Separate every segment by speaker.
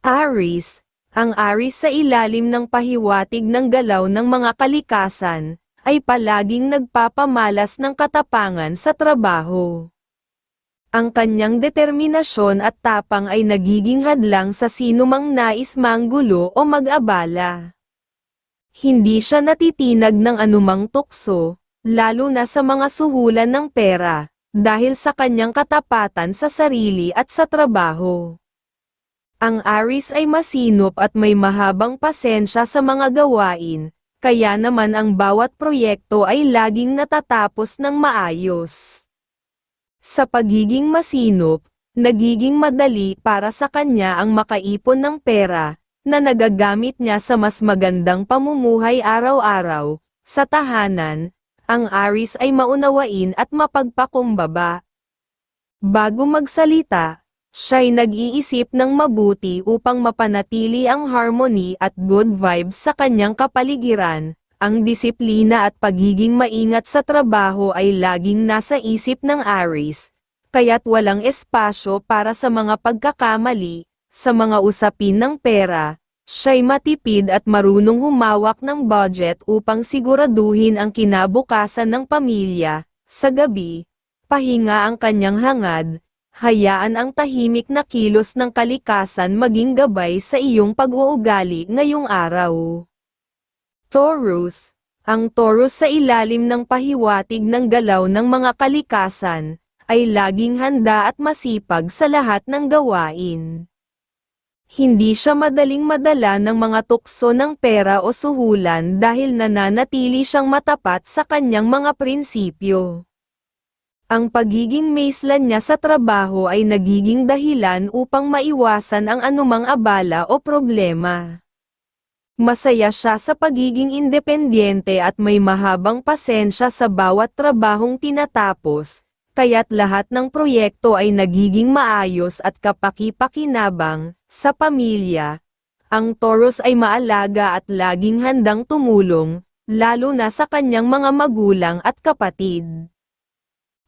Speaker 1: Aris, ang Aris sa ilalim ng pahiwatig ng galaw ng mga kalikasan, ay palaging nagpapamalas ng katapangan sa trabaho. Ang kanyang determinasyon at tapang ay nagiging hadlang sa sinumang nais manggulo o mag-abala. Hindi siya natitinag ng anumang tukso, lalo na sa mga suhulan ng pera, dahil sa kanyang katapatan sa sarili at sa trabaho. Ang Aris ay masinop at may mahabang pasensya sa mga gawain, kaya naman ang bawat proyekto ay laging natatapos ng maayos. Sa pagiging masinop, nagiging madali para sa kanya ang makaipon ng pera, na nagagamit niya sa mas magandang pamumuhay araw-araw, sa tahanan, ang Aris ay maunawain at mapagpakumbaba. Bago magsalita, siya'y nag-iisip ng mabuti upang mapanatili ang harmony at good vibes sa kanyang kapaligiran. Ang disiplina at pagiging maingat sa trabaho ay laging nasa isip ng Aries, kaya't walang espasyo para sa mga pagkakamali, sa mga usapin ng pera, siya'y matipid at marunong humawak ng budget upang siguraduhin ang kinabukasan ng pamilya. Sa gabi, pahinga ang kanyang hangad, hayaan ang tahimik na kilos ng kalikasan maging gabay sa iyong pag-uugali ngayong araw. Taurus, ang Taurus sa ilalim ng pahiwatig ng galaw ng mga kalikasan, ay laging handa at masipag sa lahat ng gawain. Hindi siya madaling madala ng mga tukso ng pera o suhulan dahil nananatili siyang matapat sa kanyang mga prinsipyo. Ang pagiging maislan niya sa trabaho ay nagiging dahilan upang maiwasan ang anumang abala o problema. Masaya siya sa pagiging independyente at may mahabang pasensya sa bawat trabahong tinatapos, kaya't lahat ng proyekto ay nagiging maayos at kapaki-pakinabang, sa pamilya. Ang Taurus ay maalaga at laging handang tumulong, lalo na sa kanyang mga magulang at kapatid.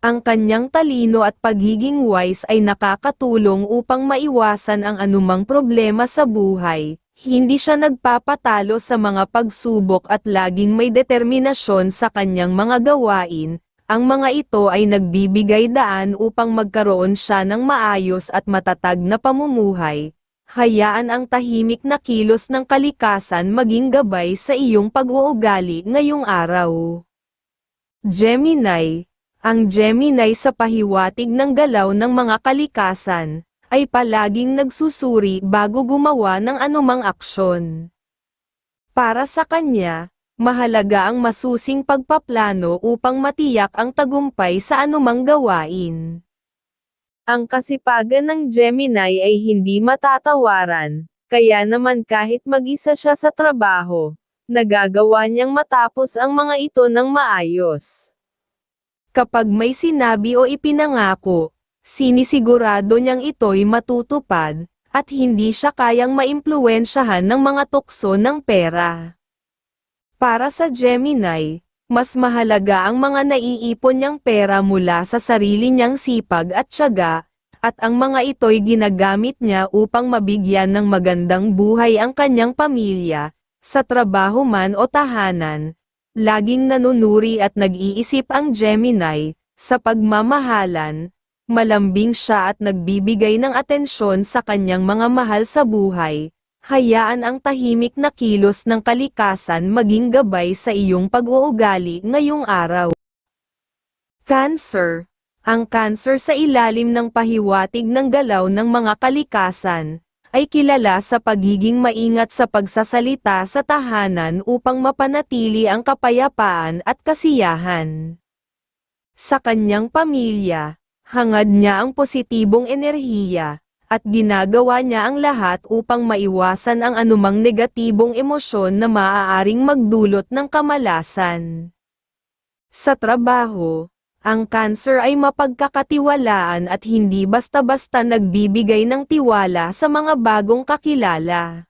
Speaker 1: Ang kanyang talino at pagiging wise ay nakakatulong upang maiwasan ang anumang problema sa buhay. Hindi siya nagpapatalo sa mga pagsubok at laging may determinasyon sa kanyang mga gawain. Ang mga ito ay nagbibigay daan upang magkaroon siya ng maayos at matatag na pamumuhay. Hayaan ang tahimik na kilos ng kalikasan maging gabay sa iyong pag-uugali ngayong araw. Gemini ang Gemini sa pahiwatig ng galaw ng mga kalikasan, ay palaging nagsusuri bago gumawa ng anumang aksyon. Para sa kanya, mahalaga ang masusing pagpaplano upang matiyak ang tagumpay sa anumang gawain. Ang kasipagan ng Gemini ay hindi matatawaran, kaya naman kahit mag-isa siya sa trabaho, nagagawa niyang matapos ang mga ito ng maayos. Kapag may sinabi o ipinangako, sinisigurado niyang ito'y matutupad, at hindi siya kayang maimpluwensyahan ng mga tukso ng pera. Para sa Gemini, mas mahalaga ang mga naiipon niyang pera mula sa sarili niyang sipag at tiyaga, at ang mga ito'y ginagamit niya upang mabigyan ng magandang buhay ang kanyang pamilya, sa trabaho man o tahanan, Laging nanunuri at nag-iisip ang Gemini, sa pagmamahalan, malambing siya at nagbibigay ng atensyon sa kanyang mga mahal sa buhay. Hayaan ang tahimik na kilos ng kalikasan maging gabay sa iyong pag-uugali ngayong araw. Cancer Ang cancer sa ilalim ng pahiwatig ng galaw ng mga kalikasan, ay kilala sa pagiging maingat sa pagsasalita sa tahanan upang mapanatili ang kapayapaan at kasiyahan. Sa kanyang pamilya, hangad niya ang positibong enerhiya, at ginagawa niya ang lahat upang maiwasan ang anumang negatibong emosyon na maaaring magdulot ng kamalasan. Sa trabaho, ang cancer ay mapagkakatiwalaan at hindi basta-basta nagbibigay ng tiwala sa mga bagong kakilala.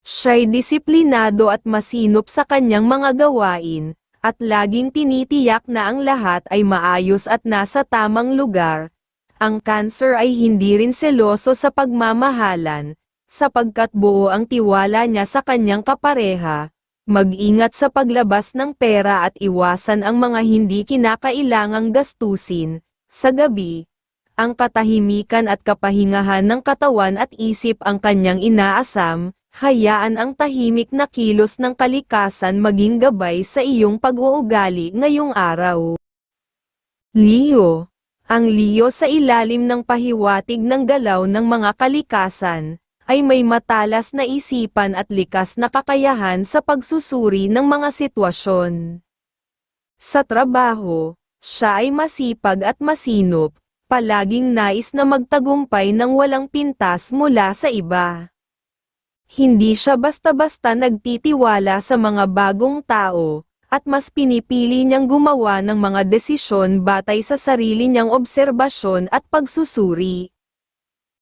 Speaker 1: Siya'y disiplinado at masinop sa kanyang mga gawain, at laging tinitiyak na ang lahat ay maayos at nasa tamang lugar. Ang cancer ay hindi rin seloso sa pagmamahalan, sapagkat buo ang tiwala niya sa kanyang kapareha. Mag-ingat sa paglabas ng pera at iwasan ang mga hindi kinakailangang gastusin. Sa gabi, ang katahimikan at kapahingahan ng katawan at isip ang kanyang inaasam, hayaan ang tahimik na kilos ng kalikasan maging gabay sa iyong pag-uugali ngayong araw. Leo Ang Leo sa ilalim ng pahiwatig ng galaw ng mga kalikasan, ay may matalas na isipan at likas na kakayahan sa pagsusuri ng mga sitwasyon. Sa trabaho, siya ay masipag at masinop, palaging nais na magtagumpay ng walang pintas mula sa iba. Hindi siya basta-basta nagtitiwala sa mga bagong tao, at mas pinipili niyang gumawa ng mga desisyon batay sa sarili niyang obserbasyon at pagsusuri.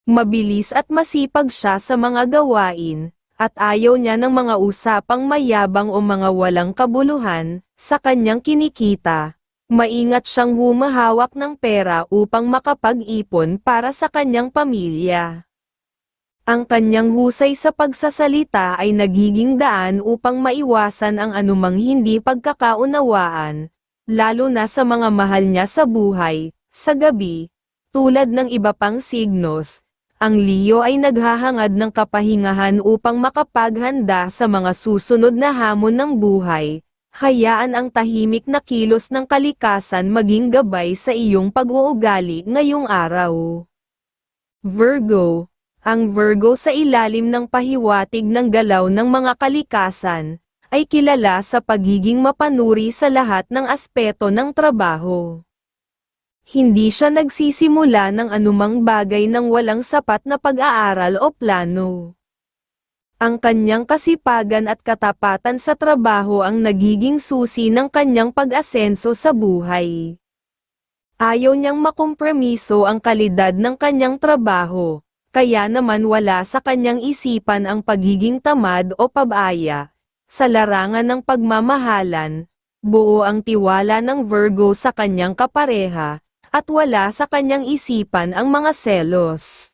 Speaker 1: Mabilis at masipag siya sa mga gawain, at ayaw niya ng mga usapang mayabang o mga walang kabuluhan, sa kanyang kinikita. Maingat siyang humahawak ng pera upang makapag-ipon para sa kanyang pamilya. Ang kanyang husay sa pagsasalita ay nagiging daan upang maiwasan ang anumang hindi pagkakaunawaan, lalo na sa mga mahal niya sa buhay, sa gabi, tulad ng iba pang signos, ang Leo ay naghahangad ng kapahingahan upang makapaghanda sa mga susunod na hamon ng buhay. Hayaan ang tahimik na kilos ng kalikasan maging gabay sa iyong pag-uugali ngayong araw. Virgo Ang Virgo sa ilalim ng pahiwatig ng galaw ng mga kalikasan, ay kilala sa pagiging mapanuri sa lahat ng aspeto ng trabaho. Hindi siya nagsisimula ng anumang bagay ng walang sapat na pag-aaral o plano. Ang kanyang kasipagan at katapatan sa trabaho ang nagiging susi ng kanyang pag-asenso sa buhay. Ayaw niyang makompromiso ang kalidad ng kanyang trabaho, kaya naman wala sa kanyang isipan ang pagiging tamad o pabaya. Sa larangan ng pagmamahalan, buo ang tiwala ng Virgo sa kanyang kapareha, at wala sa kanyang isipan ang mga selos.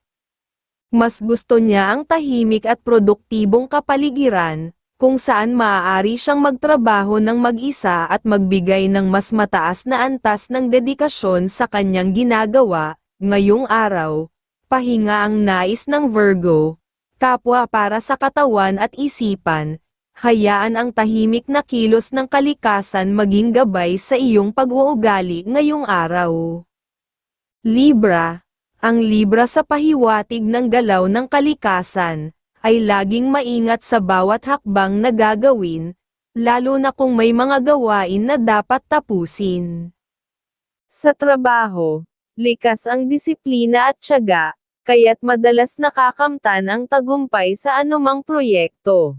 Speaker 1: Mas gusto niya ang tahimik at produktibong kapaligiran, kung saan maaari siyang magtrabaho ng mag-isa at magbigay ng mas mataas na antas ng dedikasyon sa kanyang ginagawa, ngayong araw, pahinga ang nais ng Virgo, kapwa para sa katawan at isipan, hayaan ang tahimik na kilos ng kalikasan maging gabay sa iyong pag-uugali ngayong araw. Libra Ang Libra sa pahiwatig ng galaw ng kalikasan, ay laging maingat sa bawat hakbang na gagawin, lalo na kung may mga gawain na dapat tapusin. Sa trabaho, likas ang disiplina at tiyaga, kaya't madalas nakakamtan ang tagumpay sa anumang proyekto.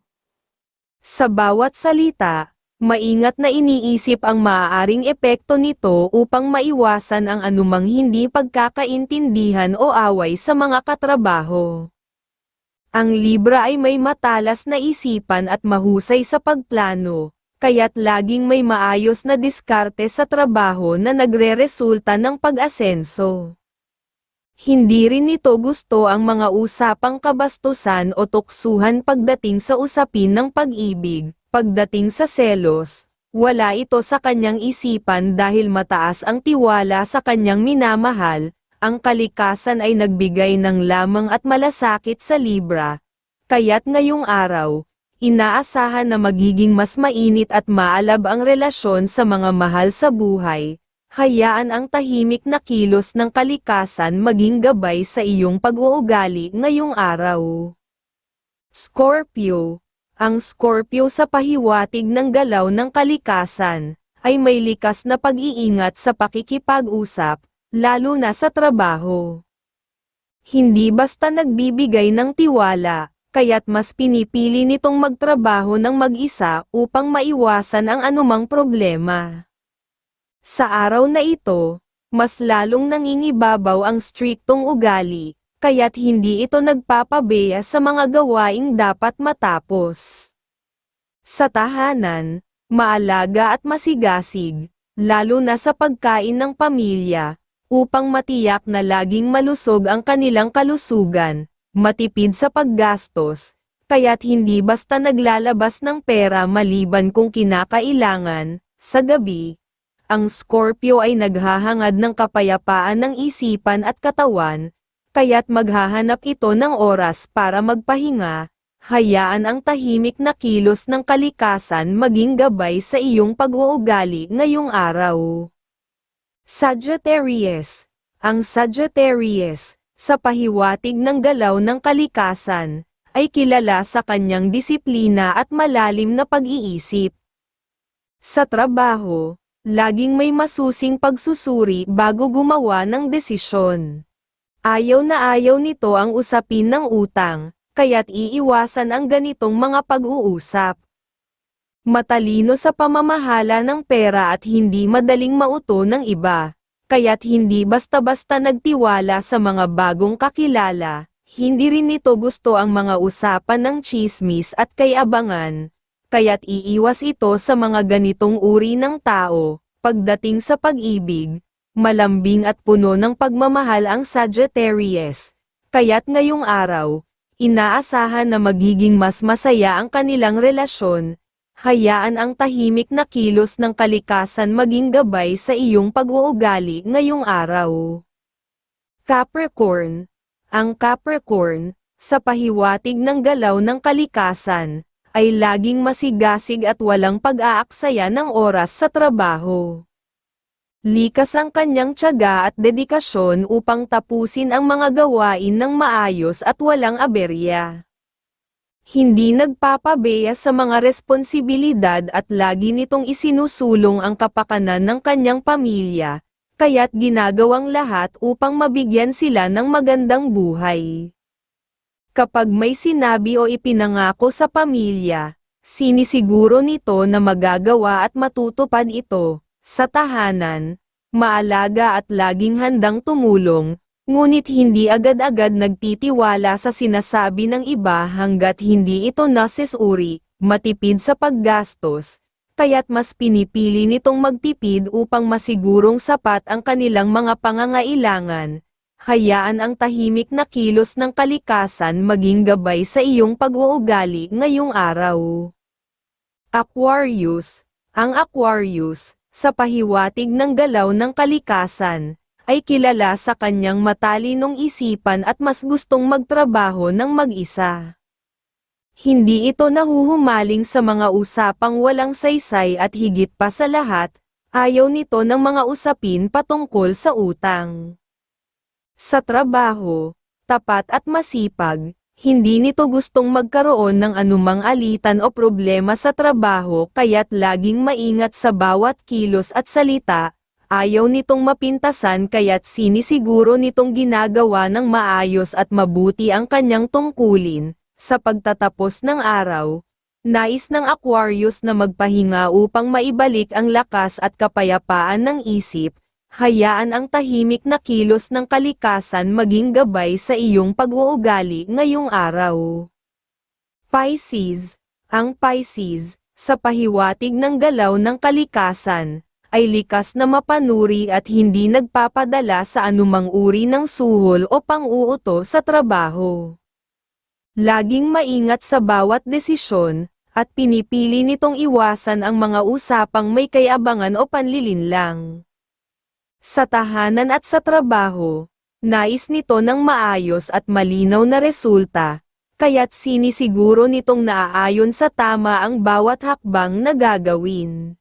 Speaker 1: Sa bawat salita, maingat na iniisip ang maaaring epekto nito upang maiwasan ang anumang hindi pagkakaintindihan o away sa mga katrabaho. Ang Libra ay may matalas na isipan at mahusay sa pagplano, kaya't laging may maayos na diskarte sa trabaho na nagre-resulta ng pag-asenso. Hindi rin nito gusto ang mga usapang kabastusan o tuksuhan pagdating sa usapin ng pag-ibig, pagdating sa selos, wala ito sa kanyang isipan dahil mataas ang tiwala sa kanyang minamahal, ang kalikasan ay nagbigay ng lamang at malasakit sa Libra. Kaya't ngayong araw, inaasahan na magiging mas mainit at maalab ang relasyon sa mga mahal sa buhay, hayaan ang tahimik na kilos ng kalikasan maging gabay sa iyong pag-uugali ngayong araw. Scorpio Ang Scorpio sa pahiwatig ng galaw ng kalikasan, ay may likas na pag-iingat sa pakikipag-usap, lalo na sa trabaho. Hindi basta nagbibigay ng tiwala, kaya't mas pinipili nitong magtrabaho ng mag-isa upang maiwasan ang anumang problema. Sa araw na ito, mas lalong nangingibabaw ang striktong ugali, kaya't hindi ito nagpapabeya sa mga gawaing dapat matapos. Sa tahanan, maalaga at masigasig, lalo na sa pagkain ng pamilya, upang matiyak na laging malusog ang kanilang kalusugan, matipid sa paggastos, kaya't hindi basta naglalabas ng pera maliban kung kinakailangan, sa gabi, ang Scorpio ay naghahangad ng kapayapaan ng isipan at katawan, kaya't maghahanap ito ng oras para magpahinga, hayaan ang tahimik na kilos ng kalikasan maging gabay sa iyong pag-uugali ngayong araw. Sagittarius Ang Sagittarius, sa pahiwatig ng galaw ng kalikasan, ay kilala sa kanyang disiplina at malalim na pag-iisip. Sa trabaho, laging may masusing pagsusuri bago gumawa ng desisyon. Ayaw na ayaw nito ang usapin ng utang, kaya't iiwasan ang ganitong mga pag-uusap. Matalino sa pamamahala ng pera at hindi madaling mauto ng iba, kaya't hindi basta-basta nagtiwala sa mga bagong kakilala, hindi rin nito gusto ang mga usapan ng chismis at kayabangan, kaya't iiwas ito sa mga ganitong uri ng tao, pagdating sa pag-ibig, malambing at puno ng pagmamahal ang Sagittarius. Kaya't ngayong araw, inaasahan na magiging mas masaya ang kanilang relasyon, hayaan ang tahimik na kilos ng kalikasan maging gabay sa iyong pag-uugali ngayong araw. Capricorn Ang Capricorn, sa pahiwatig ng galaw ng kalikasan, ay laging masigasig at walang pag-aaksaya ng oras sa trabaho. Likas ang kanyang tiyaga at dedikasyon upang tapusin ang mga gawain ng maayos at walang aberya. Hindi nagpapabeya sa mga responsibilidad at lagi nitong isinusulong ang kapakanan ng kanyang pamilya, kaya't ginagawang lahat upang mabigyan sila ng magandang buhay. Kapag may sinabi o ipinangako sa pamilya, sinisiguro nito na magagawa at matutupad ito, sa tahanan, maalaga at laging handang tumulong, ngunit hindi agad-agad nagtitiwala sa sinasabi ng iba hanggat hindi ito nasesuri, matipid sa paggastos, kaya't mas pinipili nitong magtipid upang masigurong sapat ang kanilang mga pangangailangan, hayaan ang tahimik na kilos ng kalikasan maging gabay sa iyong pag-uugali ngayong araw. Aquarius Ang Aquarius, sa pahiwatig ng galaw ng kalikasan, ay kilala sa kanyang matalinong isipan at mas gustong magtrabaho ng mag-isa. Hindi ito nahuhumaling sa mga usapang walang saysay at higit pa sa lahat, ayaw nito ng mga usapin patungkol sa utang. Sa trabaho, tapat at masipag, hindi nito gustong magkaroon ng anumang alitan o problema sa trabaho kaya't laging maingat sa bawat kilos at salita, ayaw nitong mapintasan kaya't sinisiguro nitong ginagawa ng maayos at mabuti ang kanyang tungkulin, sa pagtatapos ng araw, nais ng Aquarius na magpahinga upang maibalik ang lakas at kapayapaan ng isip, hayaan ang tahimik na kilos ng kalikasan maging gabay sa iyong pag-uugali ngayong araw. Pisces Ang Pisces, sa pahiwatig ng galaw ng kalikasan, ay likas na mapanuri at hindi nagpapadala sa anumang uri ng suhol o pang-uuto sa trabaho. Laging maingat sa bawat desisyon, at pinipili nitong iwasan ang mga usapang may kayabangan o panlilinlang. Sa tahanan at sa trabaho, nais nito ng maayos at malinaw na resulta, kaya't sinisiguro nitong naaayon sa tama ang bawat hakbang na gagawin.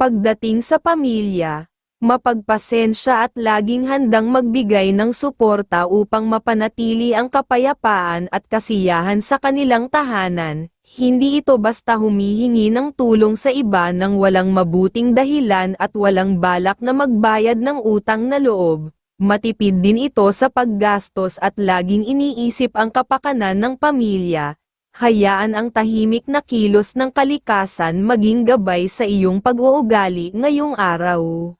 Speaker 1: Pagdating sa pamilya, mapagpasensya at laging handang magbigay ng suporta upang mapanatili ang kapayapaan at kasiyahan sa kanilang tahanan, hindi ito basta humihingi ng tulong sa iba nang walang mabuting dahilan at walang balak na magbayad ng utang na loob. Matipid din ito sa paggastos at laging iniisip ang kapakanan ng pamilya. Hayaan ang tahimik na kilos ng kalikasan maging gabay sa iyong pag-uugali ngayong araw.